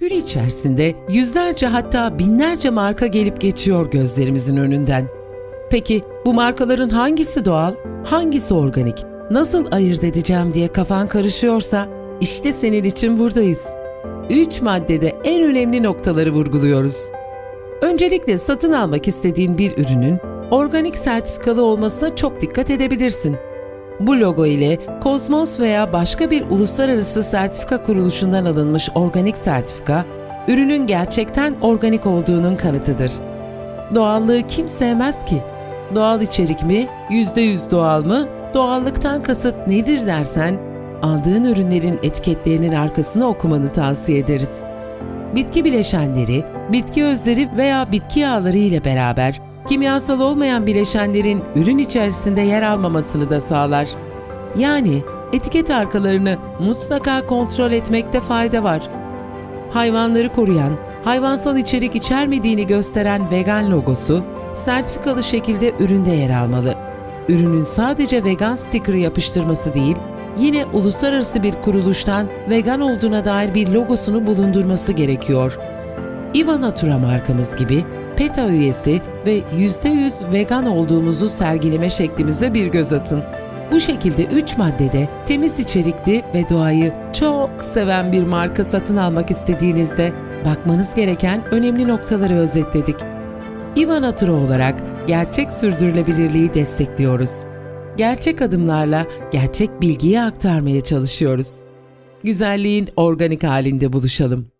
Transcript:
Gün içerisinde yüzlerce hatta binlerce marka gelip geçiyor gözlerimizin önünden. Peki bu markaların hangisi doğal, hangisi organik, nasıl ayırt edeceğim diye kafan karışıyorsa işte senin için buradayız. Üç maddede en önemli noktaları vurguluyoruz. Öncelikle satın almak istediğin bir ürünün organik sertifikalı olmasına çok dikkat edebilirsin. Bu logo ile Kozmos veya başka bir uluslararası sertifika kuruluşundan alınmış organik sertifika, ürünün gerçekten organik olduğunun kanıtıdır. Doğallığı kim sevmez ki? Doğal içerik mi, %100 doğal mı, doğallıktan kasıt nedir dersen, aldığın ürünlerin etiketlerinin arkasını okumanı tavsiye ederiz. Bitki bileşenleri, bitki özleri veya bitki yağları ile beraber kimyasal olmayan bileşenlerin ürün içerisinde yer almamasını da sağlar. Yani etiket arkalarını mutlaka kontrol etmekte fayda var. Hayvanları koruyan, hayvansal içerik içermediğini gösteren vegan logosu sertifikalı şekilde üründe yer almalı. Ürünün sadece vegan sticker'ı yapıştırması değil, yine uluslararası bir kuruluştan vegan olduğuna dair bir logosunu bulundurması gerekiyor. Iva Natura markamız gibi PETA üyesi ve %100 vegan olduğumuzu sergileme şeklimizde bir göz atın. Bu şekilde 3 maddede temiz içerikli ve doğayı çok seven bir marka satın almak istediğinizde bakmanız gereken önemli noktaları özetledik. Iva Natura olarak gerçek sürdürülebilirliği destekliyoruz. Gerçek adımlarla gerçek bilgiyi aktarmaya çalışıyoruz. Güzelliğin organik halinde buluşalım.